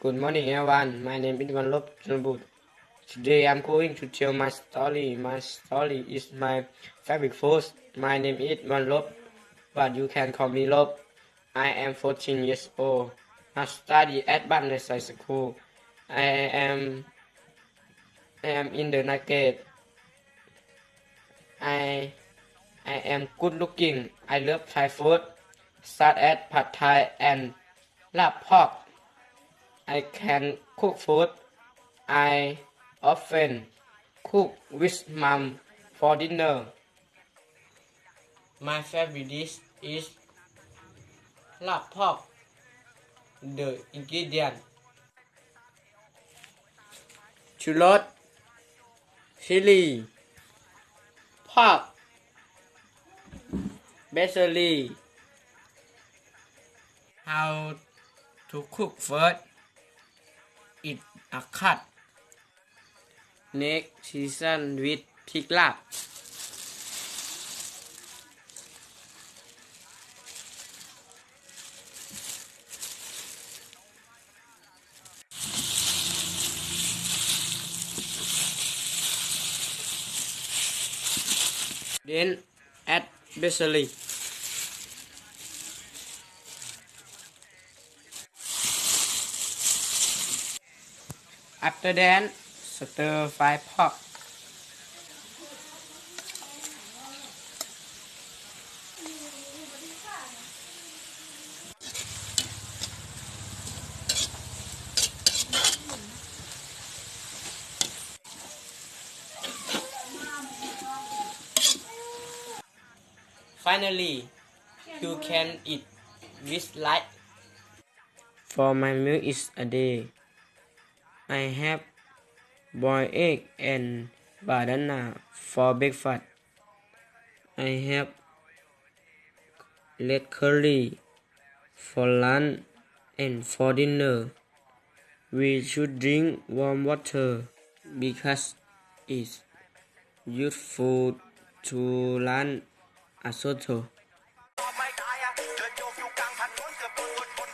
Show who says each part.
Speaker 1: Good morning everyone. My name is Vanlop Chanbut. Today I'm going to tell my story. My story is my favorite food. My name is Vanlop, but you can call me Lop. I am 14 years old. I study at Bandes High School. I am I am in the nugget. I I am good looking. I love Thai food, such as pad thai and lap pork. I can cook food. I often cook with mom for dinner. My favorite dish is lap pork. The ingredient: chulot, chili, pork, basil how to cook first. It a cut. Next season with pig. Then add basil leaf. After that stir fry pork Finally, you can eat with light. For my meal is a day. I have boiled egg and banana for breakfast. I have red curry for lunch and for dinner. We should drink warm water because it's useful to run a soto.